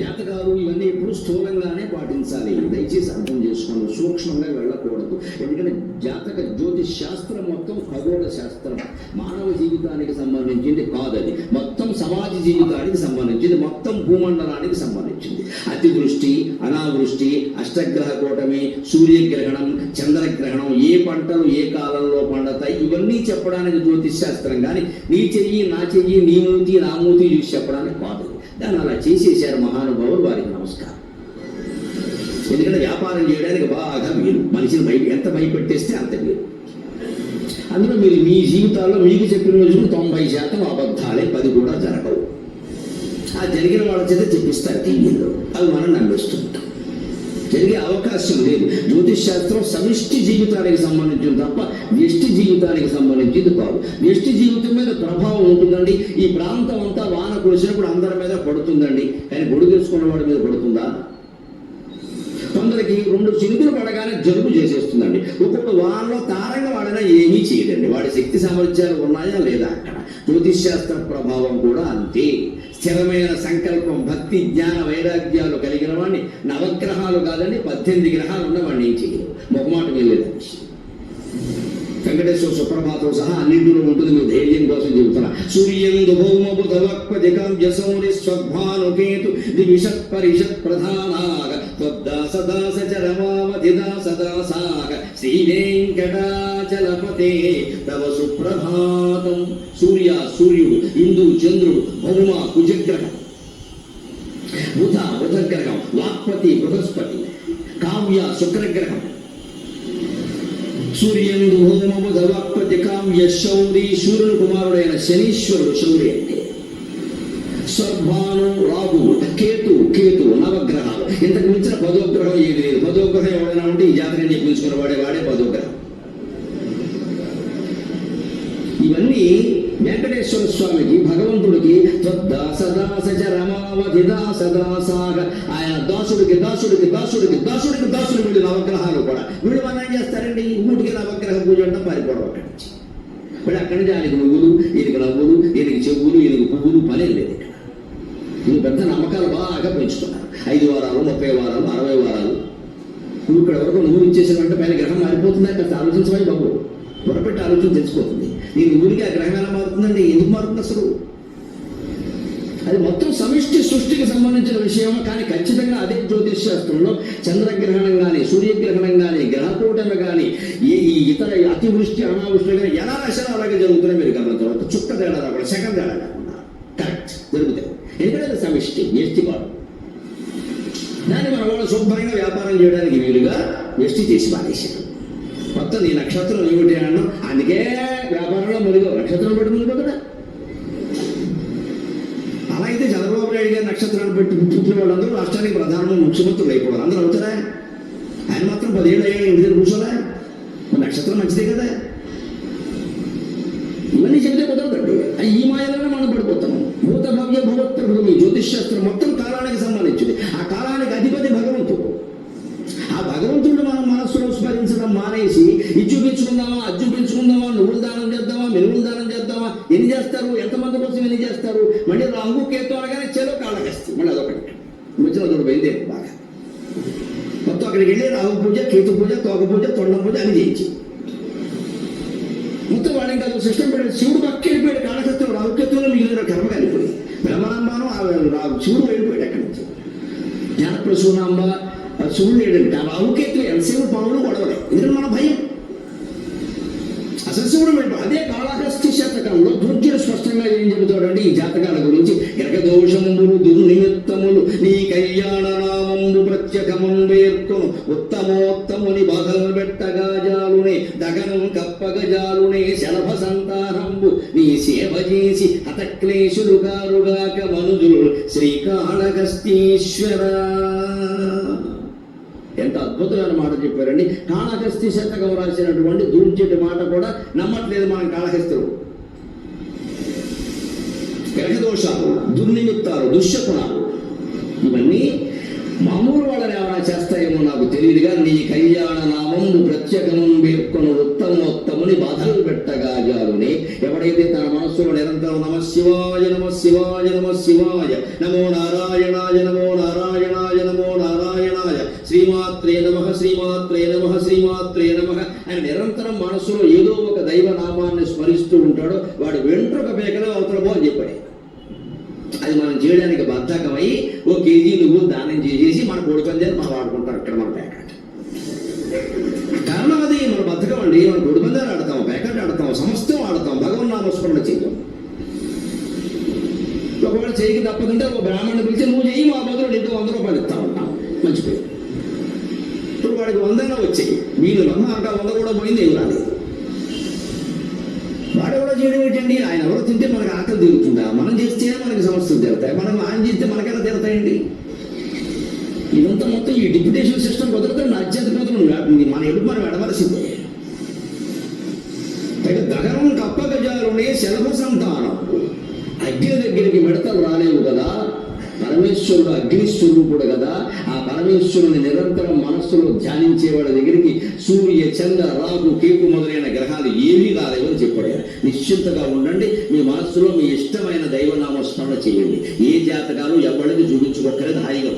జాతకాలు ఇవన్నీ ఎప్పుడు స్థూలంగానే పాటించాలి. దయచేసి అర్థం చేసుకోండి. సూక్ష్మంగా వెళ్ళకూడదు. ఎందుకంటే జాతక జ్యోతిష్ శాస్త్రం మొత్తం ఖగోళ శాస్త్రం. మానవ జీవితానికి సంబంధించింది కాదు అది మొత్తం సమాజ జీవితానికి సంబంధించింది. మొత్తం భూమండలానికి సంబంధించింది. అతివృష్టి అనావృష్టి అష్టగ్రహ కూటమి సూర్యగ్రహణం చంద్రగ్రహణం ఏ పంటలు ఏ కాలంలో పండుతాయి? ఇవన్నీ చెప్పడానికి జ్యోతిష్ శాస్త్రం. కానీ నీ చెయ్యి నా చెయ్యి నీ మూతి నా మూతి చూసి చెప్పడానికి కాదు. దాన్ని అలా చేసేసారు మహానుభావులు వారికి నమస్కారం. ఎందుకంటే వ్యాపారం చేయడానికి బాగా మీరు మనిషిని భయ ఎంత భయపెట్టేస్తే అంత మీరు అందులో మీరు మీ జీవితాల్లో మీకు చెప్పిన రోజులు తొంభై శాతం అబద్ధాలే పది కూడా జరగవు. ఆ జరిగిన వాళ్ళ చేత చెప్పిస్తారు టీవీలో. అవి మనం నమ్మేస్తుంటాం. జరిగే అవకాశం లేదు. జ్యోతిష్ శాస్త్రం సమిష్టి జీవితానికి సంబంధించింది తప్ప వ్యష్టి జీవితానికి సంబంధించింది కాదు. వ్యష్టి జీవితం మీద ప్రభావం ఉంటుందండి. ఈ ప్రాంతం అంతా వాన కురిసినప్పుడు అందరి మీద పడుతుందండి. కానీ గొడుగు తీసుకున్న వాడి మీద పడుతుందా? కొందరికి రెండు చినుకులు పడగానే జలుబు చేసేస్తుందండి. ఒక్కొక్క వాళ్ళలో తారంగా వాడినా ఏమీ చేయదండి వాడి శక్తి సామర్థ్యాలు ఉన్నాయా లేదా అక్కడ? జ్యోతిష్శాస్త్ర ప్రభావం కూడా అంతే. స్థిరమైన సంకల్పం భక్తి జ్ఞాన వైరాగ్యాలు కలిగిన వాడిని నవగ్రహాలు కాదండి పద్దెనిమిది గ్రహాలు ఉన్నవాడిని ఏం చేయలేదు మొహమాటం వెళ్ళేది వెంకటేశ్వర సుప్రభాతం సహా అన్నింటిలో ఉంటుంది మీ ధైర్యం కోసం చెబుతున్నా. సూర్యందు భౌమ బుధ వక్పదికం స్వభానుకేతు దివిషత్ పరిషత్ ప్రధానాగ. త్వద్దాస దాస చరమావధి దాస దాసాగ శ్రీ వెంకటాచలపతే తవ సుప్రభాతం. సూర్య సూర్యుడు ఇందు చంద్రుడు భౌమ కుజగ్రహం బుధ బుధగ్రహం వాక్పతి బృహస్పతి కావ్య శుక్రగ్రహం. సూర్యందు హోమము ధవక్పతి కావ్య శౌరి సూర్యుని కుమారుడైన శనీశ్వరుడు శౌరి అంటే స్వర్భాను రాహు కేతు కేతు నవగ్రహాలు ఇంతకు మించిన పదోగ్రహం ఏది లేదు. పదోగ్రహం ఎవరైనా ఉంటే ఈ జాతకం చెప్పించుకున్న వాడే వాడే పదోగ్రహం. ఇవన్నీ వెంకటేశ్వర స్వామికి భగవంతుడికి దాసదాస రమావధి దాసదాసాగ ఆయన దాసుడికి దాసుడికి దాసుడికి దాసుడికి దాసుడు వీళ్ళు నవగ్రహాలు కూడా. వీళ్ళు మనం ఏం చేస్తారండి? ఊటికి నవగ్రహ పూజ అంటే పారిపోవడం అక్కడి నుంచి. వీళ్ళు అక్కడి నుంచి ఆయనకి నువ్వులు ఈయనకి నవ్వులు ఈయనకి చెవులు ఈయనకి పువ్వులు పనే లేదు ఇక్కడ. వీళ్ళు పెద్ద నమ్మకాలు బాగా పెంచుతున్నారు. ఐదు వారాలు ముప్పై వారాలు అరవై వారాలు. నువ్వు ఇక్కడ వరకు నువ్వు ఇచ్చేసిన వెంట పైన గ్రహం మారిపోతుందా? కాస్త ఆలోచించమని బాబు? పొరపెట్టి ఆలోచన తెలిసిపోతుంది. దీని ఊరికి ఆ గ్రహం ఎలా మారుతుందండి ఎందుకు మారుతుంది అసలు? అది మొత్తం సమిష్టి సృష్టికి సంబంధించిన విషయం కానీ ఖచ్చితంగా అదే జ్యోతిష్ శాస్త్రంలో చంద్రగ్రహణం కానీ సూర్యగ్రహణం కానీ గ్రహకూటమి కానీ ఈ ఈ ఇతర అతివృష్టి అనావృష్టి కానీ ఎలా నశనం అలాగే జరుగుతున్నాయి మీరు గమనించాలి చుక్క తేడా రాకుండా సెకండ్ తేడా రాకుండా. కరెక్ట్ జరుగుతాయి. ఎందుకంటే సమిష్టి వ్యష్టి కాదు దాన్ని మన వాళ్ళు శుభ్రంగా వ్యాపారం చేయడానికి వీలుగా వ్యష్టి చేసి పారేశారు. మొత్తం నీ నక్షత్రం ఏమిటి అన్నాం అందుకే వ్యాపారంలో మునిగో నక్షత్రం పెట్టి మునిగో అలా అయితే చంద్రబాబు నాయుడు గారి నక్షత్రాన్ని పెట్టి పుట్టిన వాళ్ళందరూ రాష్ట్రానికి ప్రధానమంత్రి ముఖ్యమంత్రులు అయిపోవాలి. అందరూ అవుతారా? ఆయన మాత్రం పదిహేడు అయ్యాడు ఇంటి దగ్గర కూర్చోలే నక్షత్రం మంచిదే కదా. ఇవన్నీ చెబితే కుదరదండి. ఈ మాయలోనే మనం పడిపోతాం. భూత భవ్య భగవత్ భూమి జ్యోతిష్ శాస్త్రం మొత్తం కాలానికి సంబంధించింది. ఆ కాలానికి అధిపతి భగవంతుడు. ఆ భగవంతుడు మనం మనస్సు స్మరించడం మానేసి ఇది చూపించుకుందామా అది చూపించుకుందామా నువ్వులు దానం చేద్దామా మెరుగులు దానం చేద్దామా ఎన్ని చేస్తారు ఎంతమంది కోసం ఎన్ని చేస్తారు మళ్ళీ రంగు కేతు అనగానే చెలో కాళ్ళకేస్తుంది మళ్ళీ అదొకటి వచ్చిన అదొకటి బయలుదేరి బాగా. మొత్తం అక్కడికి వెళ్ళి రాహు పూజ కేతు పూజ తోక పూజ తొండ పూజ అని చేయించి. మొత్తం వాడు ఇంకా సిస్టమ్ పెట్టాడు. శివుడు పక్క వెళ్ళిపోయాడు. కాళకత్వం రావుకత్వంలో మిగిలిన కర్మ కలిగిపోయి బ్రహ్మనాంబాను ఆ శివుడు వెళ్ళిపోయాడు అక్కడి నుంచి. జ్ఞానప్రసూనాంబ శివుడు లేడంట ఆ ఎంతసేపు పావులు గొడవలే. ఎందుకంటే మన భయం. అసలు శివుడు అదే కాళహస్తి శతకంలో దుర్జుడు స్పష్టంగా ఏం చెబుతాడండి ఈ జాతకాల గురించి గ్రహదోషములు దుర్నిమిత్తములు నీ కళ్యాణ నామంబు ప్రత్యకమున్ వేర్కొను ఉత్తమోత్తముని బాధలు పెట్టగా జాలునే దగనం కప్పగ జాలునే శలభ సంతారంబు నీ సేవ చేసి హతక్లేశులు కారుగాక మనుజులు శ్రీకాళహస్తీశ్వర. ఎంత అద్భుతమైన మాట చెప్పారండి. కాళహస్తి శతకం రాసినటువంటి దూర్చేటి మాట కూడా నమ్మట్లేదు మనం కాళహస్తులు. గ్రహదోషాలు దుర్నిమిత్తాలు దుశ్శకునాలు ఇవన్నీ మామూలు వాళ్ళని ఏమైనా చేస్తాయేమో నాకు తెలియదుగా నీ కళ్యాణ నామం ప్రత్యేకమం పేర్కొను ఉత్తమోత్తముని బాధలు పెట్టగాజాలుని ఎవడైతే తన మనస్సులో నిరంతరం నమ శివాయ నమ శివాయ నమ శివాయ నమో నారాయణాయ నమో నారాయణ శ్రీమాత్రే నమ శ్రీమాత్రే నమ శ్రీమాత్రే నమ ఆయన నిరంతరం మనస్సులో ఏదో ఒక దైవ నామాన్ని స్మరిస్తూ ఉంటాడు. వాడు వెంట్రుక పేకలో అవతల పో చెప్పాడు. అది మనం చేయడానికి బద్ధకమై ఓ కేజీ నువ్వు దానం చేసేసి మన కోడిపందాలు మనం ఆడుకుంటారు ఇక్కడ మన పేకాట. కారణం అది మన బద్ధకం అండి మన కోడిపందాలు ఆడతాం పేకట్ ఆడతాం సమస్తం ఆడతాం భగవన్నామస్మరణ చేయం. ఒకవేళ చేయకి తప్పదంటే ఒక బ్రాహ్మణ్ పిలిచి నువ్వు ఇప్పుడు వాడికి వందైనా వచ్చాయి. వీళ్ళు వంద అంట వంద కూడా పోయింది ఏం రాలేదు వాడు కూడా చేయడం ఏంటండి? ఆయన ఎవరో తింటే మనకు ఆకలి తీరుతుందా? మనం చేస్తే మనకి సమస్యలు తీరుతాయి. మనం ఆయన చేస్తే మనకైనా తీరుతాయండి? ఇదంతా మొత్తం ఈ డిప్యుటేషన్ సిస్టమ్ అత్యంత అత్యధిపతులు మన ఎడుపు మనం ఎడవలసిందే పైగా గగనం కప్పగజాలునే శలభ సంతానం. అగ్ని దగ్గరికి మిడతలు రాలేవు కదా? పరమేశ్వరుడు అగ్ని కూడా కదా. ఆ పరమేశ్వరుని నిరంతరం మనస్సులో ధ్యానించేవాడి దగ్గరికి సూర్య చంద్ర రాగు కేకు మొదలైన గ్రహాలు ఏమీ రాలేవని చెప్పాడు. నిశ్చింతగా ఉండండి. మీ మనస్సులో మీ ఇష్టమైన దైవనామస్మరణ చేయండి. ఏ జాతకాలు ఎవరికి హాయిగా